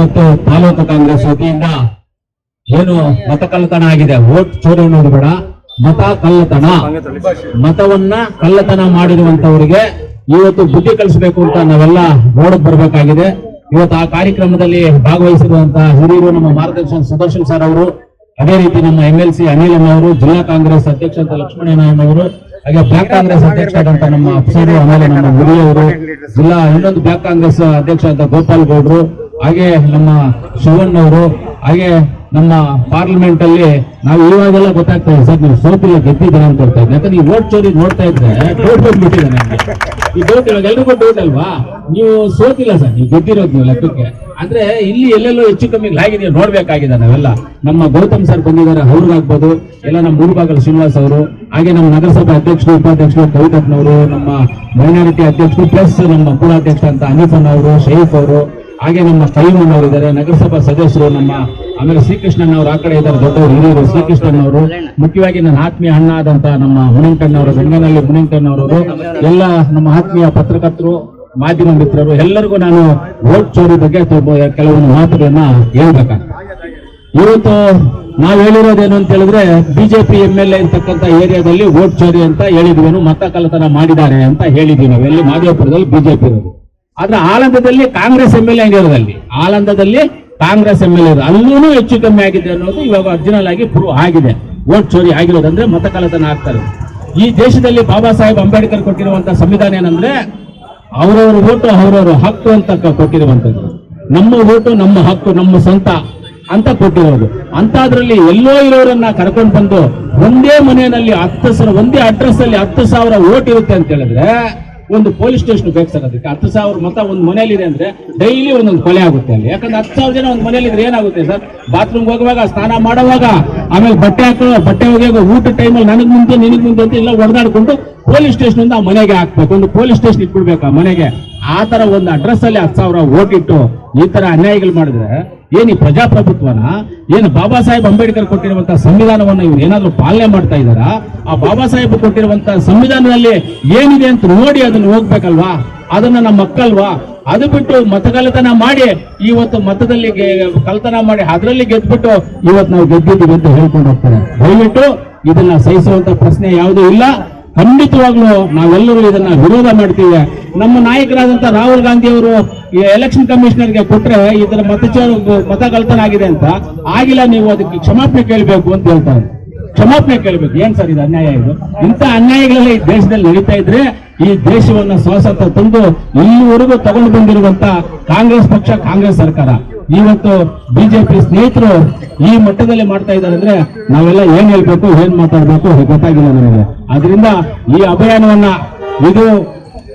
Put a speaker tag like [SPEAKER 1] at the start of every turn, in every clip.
[SPEAKER 1] ಮತ್ತು ತಾಲೂಕು ಕಾಂಗ್ರೆಸ್ ವತಿಯಿಂದ ಏನು ಮತ ಕಳ್ಳತನ ಆಗಿದೆ ವೋಟ್ ಚೋರಿ ಅನ್ನೋದು ಬೇಡ. ಮತ ಕಳ್ಳತನ. ಮತವನ್ನ ಕಳ್ಳತನ ಮಾಡಿರುವಂತವರಿಗೆ ಇವತ್ತು ಬುದ್ಧಿ ಕಲಿಸಬೇಕು ಅಂತ ನಾವೆಲ್ಲ ನೋಡಕ್ ಬರ್ಬೇಕಾಗಿದೆ. ಇವತ್ತು ಆ ಕಾರ್ಯಕ್ರಮದಲ್ಲಿ ಭಾಗವಹಿಸಿರುವಂತಹ ಹಿರಿಯರು ನಮ್ಮ ಮಾರ್ಗದರ್ಶನ ಸುದರ್ಶನ್ ಸರ್ ಅವರು, ಅದೇ ರೀತಿ ನಮ್ಮ ಎಂ ಎಲ್ ಸಿ ಅನಿಲ್ ಅವರು, ಜಿಲ್ಲಾ ಕಾಂಗ್ರೆಸ್ ಅಧ್ಯಕ್ಷ ಅಂತ ಅವರು, ಹಾಗೆ ಬ್ಲಾಕ್ ಕಾಂಗ್ರೆಸ್ ಅಧ್ಯಕ್ಷ ಆದಂತ ನಮ್ಮ ಅಪ್ಸರು ಆಮೇಲೆ ನಮ್ಮ ಹಿರಿಯವರು, ಜಿಲ್ಲಾ ಇನ್ನೊಂದು ಬ್ಲಾಕ್ ಕಾಂಗ್ರೆಸ್ ಅಧ್ಯಕ್ಷ ಅಂತ ಗೋಪಾಲ್ ಗೌಡ್ರು ಹಾಗೆ ನಮ್ಮ ಶಿವಣ್ಣ ಅವರು, ಹಾಗೆ ನಮ್ಮ ಪಾರ್ಲಿಮೆಂಟ್ ಅಲ್ಲಿ ನಾವು ಇವಾಗೆಲ್ಲ ಗೊತ್ತಾಗ್ತಾ ಇದೆ, ಸರ್, ನೀವು ಸೋತಿಲ್ಲ, ಗೆದ್ದಿದ್ದೀರ ಅಂತ ಹೇಳ್ತಾ ಇದ್ದೆ ಯಾಕಂದ್ರೆ ಈ ವೋಟ್ ಚೋರಿ ನೋಡ್ತಾ ಇದ್ರೆ ಡೌಟ್ ಬಂದ್ಬಿಟ್ಟಿದೆ ಈ ಡೌಟ್ ಇವಾಗ ಎಲ್ರಿಗೂ ಡೌಟ್ ಅಲ್ವಾ? ನೀವು ಸೋತಿಲ್ಲ, ಸರ್, ನೀವು ಗೆದ್ದಿರೋದು ನೀವು ಲೆಕ್ಕಕ್ಕೆ. ಅಂದ್ರೆ ಇಲ್ಲಿ ಎಲ್ಲೆಲ್ಲೋ ಹೆಚ್ಚು ಕಮ್ಮಿ ಆಗಿದೆ ನೋಡ್ಬೇಕಾಗಿದೆ ನಾವೆಲ್ಲ. ನಮ್ಮ ಗೌತಮ್ ಸರ್ ಬಂದಿದ್ದಾರೆ ಅವ್ರಿಗಾಗ್ಬೋದು ಎಲ್ಲ ನಮ್ಮ ಮೂರುಬಾಗಲ ಶ್ರೀನಿವಾಸ್ ಅವರು, ಹಾಗೆ ನಮ್ಮ ನಗರಸಭಾ ಅಧ್ಯಕ್ಷರು, ಉಪಾಧ್ಯಕ್ಷರು ಕವಿತಪ್ಪನವರು ನಮ್ಮ ಮೈನಾರಿಟಿ ಅಧ್ಯಕ್ಷರು ಪ್ಲಸ್ ನಮ್ಮ ಪೂರಾಧ್ಯಕ್ಷ ಅಂತ ಅನೀಫನ್ ಅವರು ಶೈಫ್ ಅವರು ಹಾಗೆ ನಮ್ಮ ಸ್ಥಳೀಯ ಅವರು ಇದ್ದಾರೆ. ನಗರಸಭಾ ಸದಸ್ಯರು ನಮ್ಮ ಆಮೇಲೆ ಶ್ರೀಕೃಷ್ಣನ್ ಅವರು ಆ ಕಡೆ ಇದ್ದಾರೆ ದೊಡ್ಡವರು, ಹಿರಿಯರು ಶ್ರೀಕೃಷ್ಣನ್ ಅವರು ಮುಖ್ಯವಾಗಿ ನನ್ನ ಆತ್ಮೀಯ ಅಣ್ಣ ಆದಂತ ನಮ್ಮ ಮುನಿಂಕಣ್ಣವರು ಗಂಗನಹಳ್ಳಿ ಮುನಿಂಕಣ್ಣವರು ಎಲ್ಲ ನಮ್ಮ ಆತ್ಮೀಯ ಪತ್ರಕರ್ತರು, ಮಾಧ್ಯಮ ಮಿತ್ರರು, ಎಲ್ಲರಿಗೂ ನಾನು ವೋಟ್ ಚೋರಿ ಬಗ್ಗೆ ಕೆಲವೊಂದು ಮಾತುಗಳನ್ನ ಹೇಳ್ಬೇಕಾಗ್ತದೆ. ಇವತ್ತು ನಾವ್ ಹೇಳಿರೋದೇನು ಅಂತ ಹೇಳಿದ್ರೆ, ಬಿಜೆಪಿ ಎಂ ಎಲ್ ಎ ಇರ್ತಕ್ಕಂಥ ಏರಿಯಾದಲ್ಲಿ ವೋಟ್ ಚೋರಿ ಅಂತ ಹೇಳಿದ್ವಿ. ಮತ ಕಳ್ಳತನ ಮಾಡಿದ್ದಾರೆ ಅಂತ ಹೇಳಿದ್ವಿ ನಾವು. ಎಲ್ಲಿ? ಮಾದೇವಪುರದಲ್ಲಿ ಬಿಜೆಪಿ ಇರೋದು. ಆದ್ರೆ ಆಲಂದದಲ್ಲಿ ಕಾಂಗ್ರೆಸ್ ಎಂ ಎಲ್ ಎ ಆಗಿರೋದಲ್ಲಿ ಆಲಂದದಲ್ಲಿ ಕಾಂಗ್ರೆಸ್ ಎಂ ಎಲ್ ಎ ಅಲ್ಲೂ ಹೆಚ್ಚು ಕಮ್ಮಿ ಆಗಿದೆ ಅನ್ನೋದು ಇವಾಗ ಒರಿಜಿನಲ್ ಆಗಿ ಪ್ರೂವ್ ಆಗಿದೆ. ಓಟ್ ಚೋರಿ ಆಗಿರೋದಂದ್ರೆ ಮತಕಾಲತನ ಆಗ್ತಾರೆ ಈ ದೇಶದಲ್ಲಿ ಬಾಬಾ ಸಾಹೇಬ್ ಅಂಬೇಡ್ಕರ್ ಕೊಟ್ಟಿರುವಂತಹ ಸಂವಿಧಾನ ಏನಂದ್ರೆ ಅವರವರ ಓಟು ಅವರವರ ಹಕ್ಕು ಅಂತ ಕೊಟ್ಟಿರುವಂತದ್ದು ನಮ್ಮ ಓಟು ನಮ್ಮ ಹಕ್ಕು, ನಮ್ಮ ಸ್ವಂತ ಅಂತ ಕೊಟ್ಟಿರೋದು. ಅಂತದ್ರಲ್ಲಿ ಎಲ್ಲೋ ಇರೋರನ್ನ ಕರ್ಕೊಂಡು ಬಂದು ಒಂದೇ ಮನೆಯಲ್ಲಿ ಹತ್ತು ಸಾವಿರ, ಒಂದೇ ಅಡ್ರೆಸ್ ಅಲ್ಲಿ ಹತ್ತು ಸಾವಿರ ಓಟ್ ಇರುತ್ತೆ ಅಂತ ಹೇಳಿದ್ರೆ ಒಂದು ಪೊಲೀಸ್ ಸ್ಟೇಷನ್ ಅದಕ್ಕೆ. ಹತ್ತು ಸಾವಿರ ಮತ ಒಂದು ಮನೇಲಿ ಇದೆ ಅಂದ್ರೆ ಡೈಲಿ ಒಂದೊಂದು ಕೊಲೆ ಆಗುತ್ತೆ ಅಲ್ಲಿ. ಯಾಕಂದ್ರೆ ಹತ್ತು ಸಾವಿರ ಜನ ಒಂದು ಮನೇಲಿ ಇದ್ರೆ ಏನಾಗುತ್ತೆ ಸರ್? ಬಾತ್ರೂಮ್ ಹೋಗುವಾಗ, ಸ್ನಾನ ಮಾಡುವಾಗ ಆಮೇಲೆ ಬಟ್ಟೆ ಹಾಕೋ, ಬಟ್ಟೆ ಒಗೆಯೋ ಊಟ ಟೈಮಲ್ಲಿ ನನಗ್ ಮುಂದೆ, ನಿನಗ್ ಮುಂದೆ ಅಂತ ಎಲ್ಲ ಹೊಡೆದಾಡ್ಕೊಂಡು ಪೊಲೀಸ್ ಸ್ಟೇಷನ್ ಆ ಮನೆಗೆ ಹಾಕ್ಬೇಕು. ಒಂದು ಪೊಲೀಸ್ ಸ್ಟೇಷನ್ ಇಟ್ಬಿಡ್ಬೇಕು ಆ ಮನೆಗೆ. ಆ ತರ ಒಂದು ಅಡ್ರೆಸ್ ಅಲ್ಲಿ ಹತ್ತು ಸಾವಿರ ಓಟ್ ಇಟ್ಟು ಈ ತರ ಅನ್ಯಾಯಗಳು ಮಾಡಿದ್ರೆ ಏನ್ ಈ ಪ್ರಜಾಪ್ರಭುತ್ವನ, ಏನು ಬಾಬಾ ಸಾಹೇಬ್ ಅಂಬೇಡ್ಕರ್ ಕೊಟ್ಟಿರುವಂತಹ ಸಂವಿಧಾನವನ್ನ ಇವ್ರು ಏನಾದ್ರೂ ಪಾಲನೆ ಮಾಡ್ತಾ ಇದ್ದಾರಾ? ಆ ಬಾಬಾ ಸಾಹೇಬ್ ಕೊಟ್ಟಿರುವಂತಹ ಸಂವಿಧಾನದಲ್ಲಿ ಏನಿದೆ ಅಂತ ನೋಡಿ ಅದನ್ನ ಹೋಗ್ಬೇಕಲ್ವಾ? ಅದನ್ನ ನಮ್ಮ ಮಕ್ಕಲ್ವಾ? ಅದು ಬಿಟ್ಟು ಮತಗಲತನ ಮಾಡಿ, ಇವತ್ತು ಮತದಲ್ಲಿ ಕಲ್ತನ ಮಾಡಿ, ಅದರಲ್ಲಿ ಗೆದ್ಬಿಟ್ಟು ಇವತ್ತು ನಾವು ಗೆದ್ದಿದ್ದೀವಿ ಅಂತ ಹೇಳ್ಕೊಂಡು ಹೋಗ್ತಾರೆ. ದಯವಿಟ್ಟು ಇದನ್ನ ಸಹಿಸುವಂತ ಪ್ರಶ್ನೆ ಯಾವುದೂ ಇಲ್ಲ. ಖಂಡಿತವಾಗ್ಲೂ ನಾವೆಲ್ಲರೂ ಇದನ್ನ ವಿರೋಧ ಮಾಡ್ತೀವಿ. ನಮ್ಮ ನಾಯಕರಾದಂತ ರಾಹುಲ್ ಗಾಂಧಿ ಅವರು ಈ ಎಲೆಕ್ಷನ್ ಕಮಿಷನರ್ಗೆ ಕೊಟ್ರೆ ಇದರ ಮತ ಮತ ಕಲ್ತನ ಆಗಿದೆ ಅಂತ. ಆಗಿಲ್ಲ, ನೀವು ಅದಕ್ಕೆ ಕ್ಷಮಾಪಣೆ ಕೇಳಬೇಕು ಅಂತ ಹೇಳ್ತಾರೆ ಕ್ಷಮಾಪಣೆ ಕೇಳಬೇಕು. ಏನ್ ಸರ್ ಇದು ಅನ್ಯಾಯ ಇದು? ಇಂಥ ಅನ್ಯಾಯಗಳೆಲ್ಲ ಈ ದೇಶದಲ್ಲಿ ನಡೀತಾ ಇದ್ರೆ ಈ ದೇಶವನ್ನ ಸ್ವಾತಂತ್ರ್ಯ ತಂದು ಇಲ್ಲಿವರೆಗೂ ತಗೊಂಡು ಬಂದಿರುವಂತ ಕಾಂಗ್ರೆಸ್ ಪಕ್ಷ, ಕಾಂಗ್ರೆಸ್ ಸರ್ಕಾರ. ಇವತ್ತು ಬಿಜೆಪಿ ಸ್ನೇಹಿತರು ಈ ಮಟ್ಟದಲ್ಲಿ ಮಾಡ್ತಾ ಇದ್ದಾರೆ ಅಂದ್ರೆ ನಾವೆಲ್ಲ ಏನ್ ಹೇಳ್ಬೇಕು, ಏನ್ ಮಾತಾಡ್ಬೇಕು ಗೊತ್ತಾಗಿಲ್ಲ ನಮಗೆ. ಅದರಿಂದ ಈ ಅಭಿಯಾನವನ್ನ ಇದು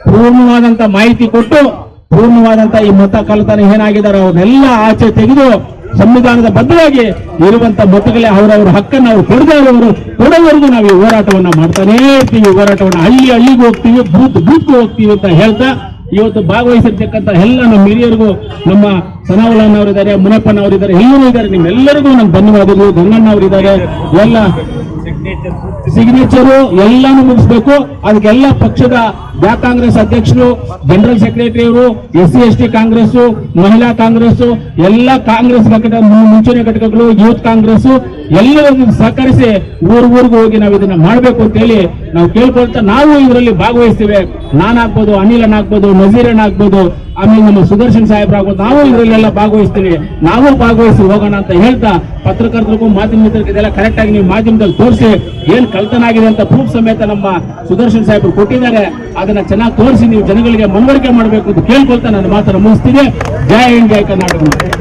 [SPEAKER 1] ಪೂರ್ಣವಾದಂತ ಮಾಹಿತಿ ಕೊಟ್ಟು, ಪೂರ್ಣವಾದಂತ ಈ ಮತ ಕಳ್ಳತನ ಏನಾಗಿದ್ದಾರೆ, ಅವ್ರನ್ನೆಲ್ಲ ಆಚೆ ತೆಗೆದು ಸಂವಿಧಾನದ ಬದ್ಧವಾಗಿ ಇರುವಂತ ಮತಗಳೇ ಅವರವರ ಹಕ್ಕನ್ನು ಅವರು ಕೊಡದೇ ಇರೋರು, ಕೊಡೋವರೆಗೂ ನಾವು ಈ ಹೋರಾಟವನ್ನ ಮಾಡ್ತಾನೇ ಇರ್ತೀವಿ. ಹೋರಾಟವನ್ನ ಹಳ್ಳಿ ಹಳ್ಳಿಗೂ ಹೋಗ್ತೀವಿ, ಬೂತ್ ಬೂತ್ಗೂ ಹೋಗ್ತೀವಿ ಅಂತ ಹೇಳ್ತಾ ಇವತ್ತು ಭಾಗವಹಿಸಿರ್ತಕ್ಕಂಥ ಎಲ್ಲ ನಮ್ಮ ಹಿರಿಯರಿಗೂ, ನಮ್ಮ ಸನಾವಳನ್ನವರಿದ್ದಾರೆ ಮುನಪ್ಪನವರಿದ್ದಾರೆ ಎಲ್ಲರೂ ಇದ್ದಾರೆ. ನಿಮ್ಮೆಲ್ಲರಿಗೂ ನಮ್ಮ ಧನ್ಯವಾದಗಳು. ಗಂಗಣ್ಣವರಿದ್ದಾರೆ ಎಲ್ಲ ಸಿಗ್ನೇಚರು ಎಲ್ಲಾನು ಮುಗಿಸ್ಬೇಕು. ಅದಕ್ಕೆಲ್ಲ ಪಕ್ಷದ ಬ್ಲಾಕ್ ಕಾಂಗ್ರೆಸ್ ಅಧ್ಯಕ್ಷರು, ಜನರಲ್ ಸೆಕ್ರೆಟರಿ ಅವರು S C S T Congress Mahila Congress ಎಲ್ಲ ಕಾಂಗ್ರೆಸ್ ಘಟಕ ಮುಂಚೂಣಿ ಘಟಕಗಳು, ಯೂತ್ ಕಾಂಗ್ರೆಸ್ ಎಲ್ಲರಿಗೂ ಸಹಕರಿಸಿ ಊರ್, ಊರಿಗೂ ಹೋಗಿ ನಾವು ಇದನ್ನ ಮಾಡಬೇಕು ಅಂತ ಹೇಳಿ ನಾವು ಕೇಳ್ಕೊಳ್ತಾ ನಾವು ಇದರಲ್ಲಿ ಭಾಗವಹಿಸ್ತೇವೆ. ನಾನಾಗ್ಬೋದು ಅನಿಲನ್ ಆಗ್ಬೋದು ನಜೀರನ್ ಆಗ್ಬೋದು ಆಮೇಲೆ ನಮ್ಮ ಸುದರ್ಶನ್ ಸಾಹೇಬ್ರಾಗ್ಬೋದು, ನಾವು ಇದರಲ್ಲೆಲ್ಲ ಭಾಗವಹಿಸ್ತೀವಿ. ನಾವು ಭಾಗವಹಿಸಿ ಹೋಗೋಣ ಅಂತ ಹೇಳ್ತಾ ಪತ್ರಕರ್ತರಿಗೂ ಮಾಧ್ಯಮ ಮಿತ್ರರಿಗೆ ಇದೆಲ್ಲ ಕರೆಕ್ಟ್ ಆಗಿ ನೀವು ಮಾಧ್ಯಮದಲ್ಲಿ ತೋರಿಸಿ ಏನ್ ಕಲ್ತನಾಗಿದೆ ಅಂತ ಪ್ರೂಫ್ ಸಮೇತ ನಮ್ಮ ಸುದರ್ಶನ್ ಸಾಹೇಬ್ರು ಕೊಟ್ಟಿದ್ದಾರೆ. ಅದನ್ನ ಚೆನ್ನಾಗಿ ತೋರಿಸಿ ನೀವು ಜನಗಳಿಗೆ ಮನವರಿಕೆ ಮಾಡಬೇಕು ಅಂತ ಕೇಳ್ಕೊಳ್ತಾ ನಾನು ಮಾತನ್ನು ಮುಗಿಸ್ತೀನಿ. ಜಯ ಹಿಂದ್ ಕರ್ನಾಟಕ.